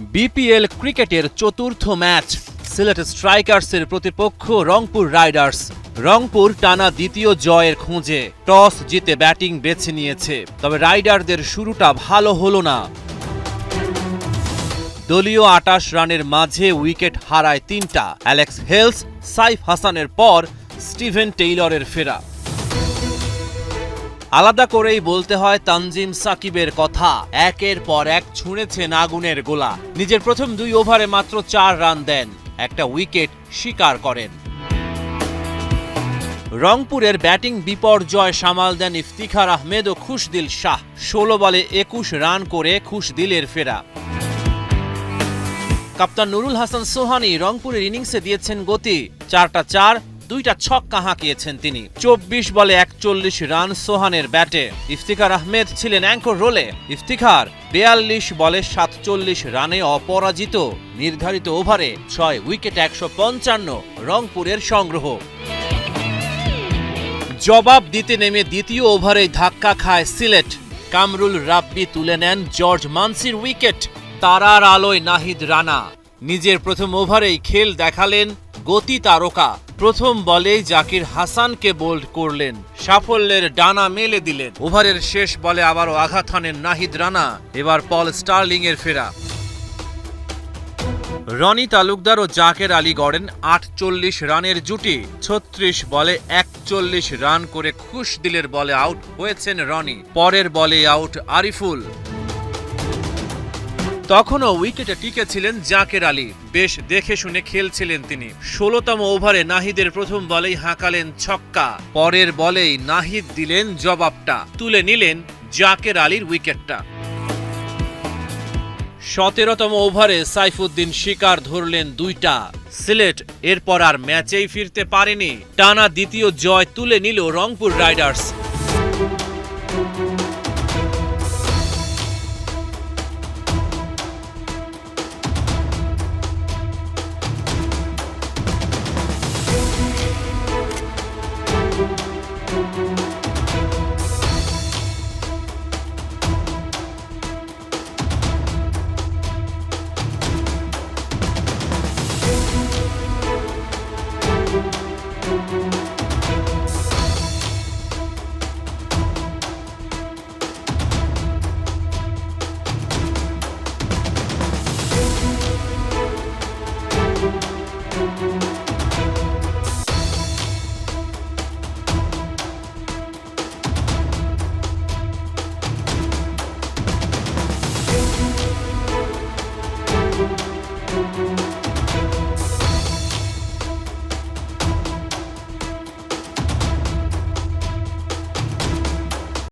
BPL ক্রিকেটের চতুর্থ match Sylhet স্ট্রাইকার্সের প্রতিপক্ষ রংপুর রাইডার্স রংপুর টানা দ্বিতীয় জয়ের খোঁজে, টস জিতে ব্যাটিং বেছে নিয়েছে। তবে রাইডারদের শুরুটা ভালো হলো না। দলীয় আটাশ রানের মাঝে উইকেট হারায় তিনটা। অ্যালেক্স হেলস সাইফ হাসানের পর স্টিভেন টেইলরের ফেরা। আলাদা করেই বলতে হয় তানজিম সাকিবের কথা। একের পর এক ছুঁড়েছেন আগুনের গোলা। নিজের প্রথম দুই ওভারে মাত্র চার রান দেন। একটা উইকেট শিকার করেন। রংপুরের ব্যাটিং বিপর্যয় সামাল দেন ইফতিখার আহমেদ ও খুশদিল শাহ। ষোলো বলে একুশ রান করে খুশদিলের ফেরা। কাপ্তান নুরুল হাসান সোহানি রংপুরের ইনিংসে দিয়েছেন গতি। চারটা চার দুইটা ছক্কা হাঁকিয়েছেন তিনি। চব্বিশ বলে একচল্লিশ রান সোহানের ব্যাটে। ইফতিখার আহমেদ ছিলেন অ্যাঙ্কর রোলে। ইফতিখার বেয়াল্লিশ বলে সাতচল্লিশ রানে অপরাজিত। নির্ধারিত ওভারে ছয় উইকেট, একশো পঞ্চান্ন রংপুরের সংগ্রহ। জবাব দিতে নেমে দ্বিতীয় ওভারেই ধাক্কা খায় সিলেট। কামরুল রাব্বি তুলে নেন জর্জ মানসির উইকেট। তারার আলোয় নাহিদ রানা। নিজের প্রথম ওভারেই খেল দেখালেন গতি তারকা। প্রথম বলেই জাকির হাসানকে বোল্ড করলেন। সাফল্যের ডানা মেলে দিলেন। ওভারের শেষ বলে আবারও আঘাত হানেন নাহিদ রানা। এবার পল স্টার্লিং এর ফেরা। রনি তালুকদার ও জাকের আলী গড়েন আটচল্লিশ রানের জুটি। ছত্রিশ বলে একচল্লিশ রান করে খুশ দিলের বলে আউট হয়েছেন রনি। পরের বলে আউট আরিফুল। তখনও উইকেটে টিকে ছিলেন জাকের আলী। বেশ দেখে শুনে খেলছিলেন তিনি। ষোলোতম ওভারে নাহিদের প্রথম বলেই হাঁকালেন ছক্কা। পরের বলেই নাহিদ দিলেন জবাবটা। তুলে নিলেন জাকের আলীর উইকেটটা। সতেরোতম ওভারে সাইফুদ্দিন শিকার ধরলেন দুইটা। সিলেট এরপর আর ম্যাচেই ফিরতে পারেনি। টানা দ্বিতীয় জয় তুলে নিল রংপুর রাইডার্স।